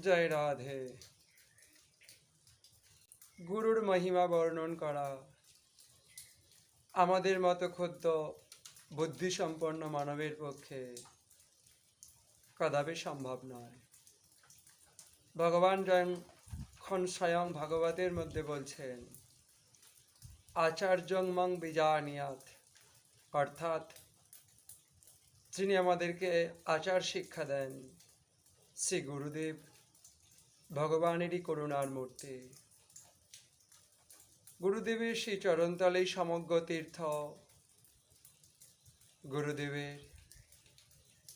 জয় রাধে। গুরুর মহিমা বর্ণন করা। আমাদের মতো ক্ষুদ্র, বুদ্ধিসম্পন্ন মানবের পক্ষে কদাপি সম্ভব নয়। ভগবান যখন স্বয়ং ভাগবতের মধ্যে বলছেন, আচার্যং মং বিজানিয়াত অর্থাৎ যিনি আমাদেরকে আচার শিক্ষা দেন, শ্রী গুরুদেব ভগবানেরই করুণার মূর্তি। গুরুদেবের সেই চরণতলেই সমগ্র তীর্থ। গুরুদেবের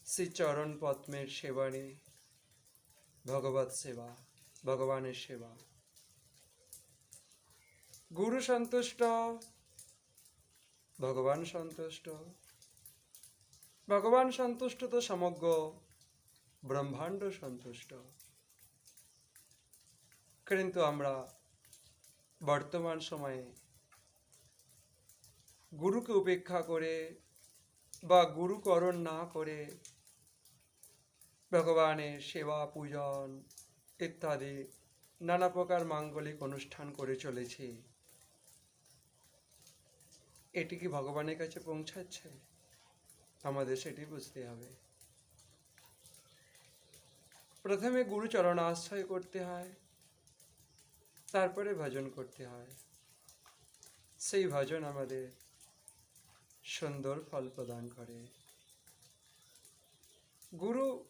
শ্রী চরণ পদ্মের সেবানে ভগবত সেবা, ভগবানের সেবা। গুরু সন্তুষ্ট, ভগবান সন্তুষ্ট। ভগবান সন্তুষ্ট তো সমগ্র ব্রহ্মাণ্ড সন্তুষ্ট। কিন্তু আমরা বর্তমান সময়ে গুরুকে উপেক্ষা করে বা গুরুকরণ না করে ভগবানের সেবা, পূজন ইত্যাদি নানা প্রকার মাঙ্গলিক অনুষ্ঠান করে চলেছি। এটি কি ভগবানের কাছে পৌঁছাচ্ছে? আমাদের সেটি বুঝতে হবে। প্রথমে গুরুচরণ আশ্রয় করতে হয়। তারপরে ভজন করতে হয়। সেই ভজন আমাদের সুন্দর ফল প্রদান করে। গুরু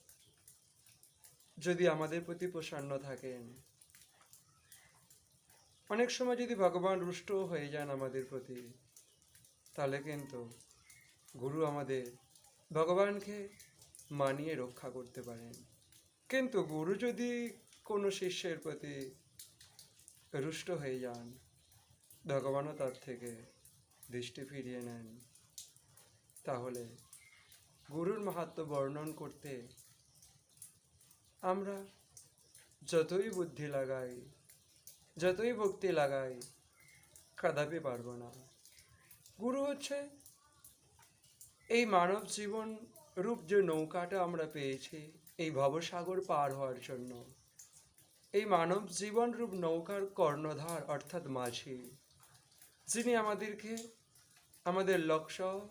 যদি আমাদের প্রতি প্রসন্ন থাকেন, অনেক সময় যদি ভগবান রুষ্ট হয়ে যান আমাদের প্রতি, তাহলে কিন্তু গুরু আমাদের ভগবানকে মানিয়ে রক্ষা করতে পারেন। কিন্তু গুরু যদি কোনো শিষ্যের প্রতি রুষ্ট হয়ে যান। ভগবানও তার থেকে দৃষ্টি ফিরিয়ে নেন। তাহলে গুরুর মাহাত্ম বর্ণন করতে আমরা যতই বুদ্ধি লাগাই, যতই ভক্তি লাগাই, কাদাপি পারব না। গুরু হচ্ছে এই মানব জীবন রূপ যে নৌকাটা আমরা পেয়েছি, এই ভবসাগর পার হওয়ার জন্য। এই মানব জীবন রূপ নৌকার কর্ণধার অর্থাৎ মাঝি। যিনি আমাদেরকে, আমাদের লক্ষ্য,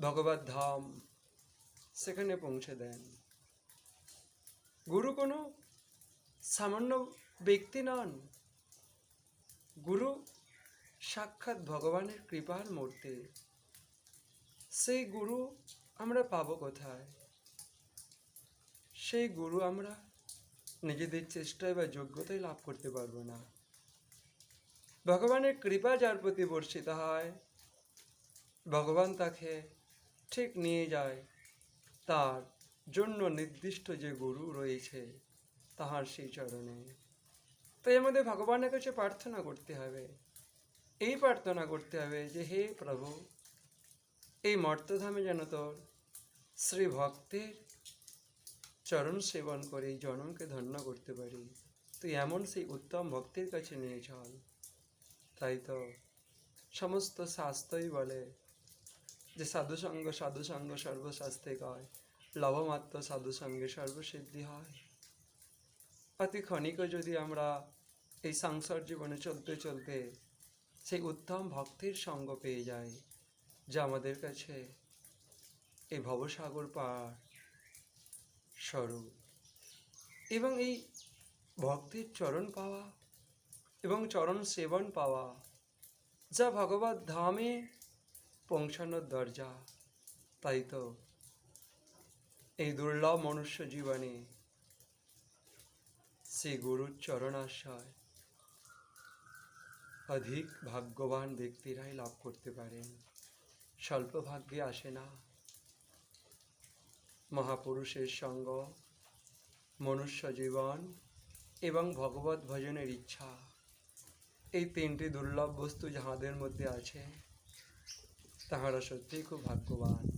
ভগবত ধাম সেখানে পৌঁছে দেন। গুরু কোনো সামান্য ব্যক্তি নন। গুরু সাক্ষাৎ ভগবানের কৃপার মূর্তি। সেই গুরু আমরা পাবো কোথায়? সেই গুরু আমরা নিজেদের চেষ্টায় বা যোগ্যতায় লাভ করতে পারব না। ভগবানের কৃপা যার প্রতি বর্ষিত হয়, ভগবান তাকে ঠিক নিয়ে যায়। তার জন্য নির্দিষ্ট যে গুরু রয়েছে, তাহার সেই চরণে। তাই আমাদের ভগবানের কাছে প্রার্থনা করতে হবে। এই প্রার্থনা করতে হবে যে, হে প্রভু, এই মর্তধামে যেন তোর শ্রী ভক্তের চরণ সেবন করে জনমকে ধন্য করতে পারি। তুই এমন সেই উত্তম ভক্তির কাছে নিয়ে চল। তাই তো সমস্ত শাস্ত্রই বলে যে সাধুসঙ্গ সাধুসঙ্গ সর্বশাস্ত্রে কয় লভমাত্র সাধুসঙ্গে সর্বসিদ্ধি হয়। অতি ক্ষণিক যদি আমরা এই সংসার জীবনে চলতে চলতে সেই উত্তম ভক্তির সঙ্গ পেয়ে যাই, যা আমাদের কাছে এই ভবসাগর পার স্বরূপ। এবং এই ভক্তির চরণ পাওয়া এবং চরণ সেবন পাওয়া যা ভগবত ধামে পৌঁছানোর দরজা, তাই তো? এই দুর্লভ মনুষ্য জীবনে শ্রী গুরুর চরণাশ্রয় অধিক ভাগ্যবান ব্যক্তিরাই লাভ করতে পারেন। স্বল্প ভাগ্যে আসে না। মহাপুরুষের সঙ্গ, মনুষ্য জীবন এবং ভগবত ভজনের ইচ্ছা। এই তিনটি দুর্লভ বস্তু যাহাদের মধ্যে আছে, তাহারা সত্যিই খুব ভাগ্যবান।